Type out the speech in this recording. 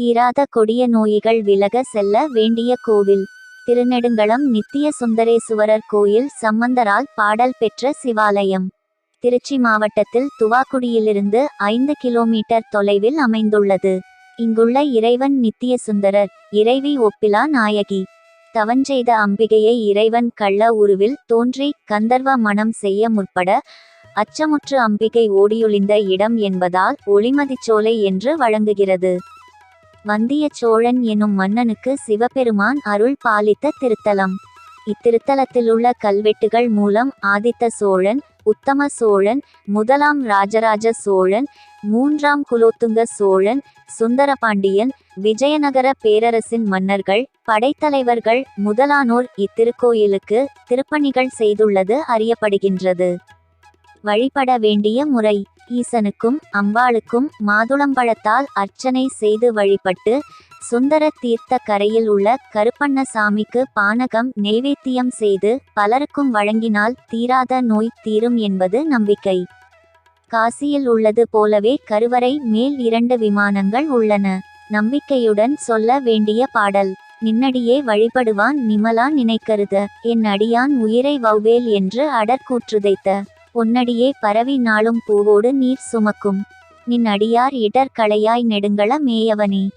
தீராத கொடிய நோய்கள் விலக செல்ல வேண்டிய கோவில். திருநெடுங்களம் நித்திய சுந்தரேசுவரர் கோயில் சம்பந்தரால் பாடல் பெற்ற சிவாலயம். திருச்சி மாவட்டத்தில் துவாக்குடியிலிருந்து ஐந்து கிலோமீட்டர் தொலைவில் அமைந்துள்ளது. இங்குள்ள இறைவன் நித்திய சுந்தரர் இறைவி ஒப்பிலா நாயகி. தவஞ்செய்த அம்பிகையை இறைவன் கள்ள உருவில் தோன்றி கந்தர்வ மணம் செய்ய முற்பட அச்சமுற்று அம்பிகை ஓடியொழிந்த இடம் என்பதால் ஒளிமதிச்சோலை என்று வழங்குகிறது. வந்திய சோழன் எனும் மன்னனுக்கு சிவபெருமான் அருள் பாலித்த திருத்தலம். இத்திருத்தலத்திலுள்ள கல்வெட்டுகள் மூலம் ஆதித்த சோழன் உத்தம சோழன் முதலாம் ராஜராஜ சோழன் மூன்றாம் குலோத்துங்க சோழன் சுந்தரபாண்டியன் விஜயநகர பேரரசின் மன்னர்கள் படைத்தலைவர்கள் முதலானோர் இத்திருக்கோயிலுக்கு திருப்பணிகள் செய்துள்ளது அறியப்படுகின்றது. வழிபட வேண்டிய முறை. ஈசனுக்கும் அம்பாளுக்கும் மாதுளம்பழத்தால் அர்ச்சனை செய்து வழிபட்டு சுந்தர தீர்த்த கரையில் உள்ள கருப்பண்ணசாமிக்கு பானகம் நெய்வேத்தியம் செய்து பலருக்கும் வழங்கினால் தீராத நோய் தீரும் என்பது நம்பிக்கை. காசியில் உள்ளது போலவே கருவறை மேல் இரண்டு விமானங்கள் உள்ளன. நம்பிக்கையுடன் சொல்ல வேண்டிய பாடல் நின்னடியே வழிபடுவான் நிமலா நினைக்கருத என் அடியான் உயிரை வௌவேல் என்று அடற்கூற்றுதைத்த பொன்னடியே பரவி நாளும் பூவோடு நீர் சுமக்கும். நின் அடியார் இடர் களையாய் நெடுங்கள மேயவனே.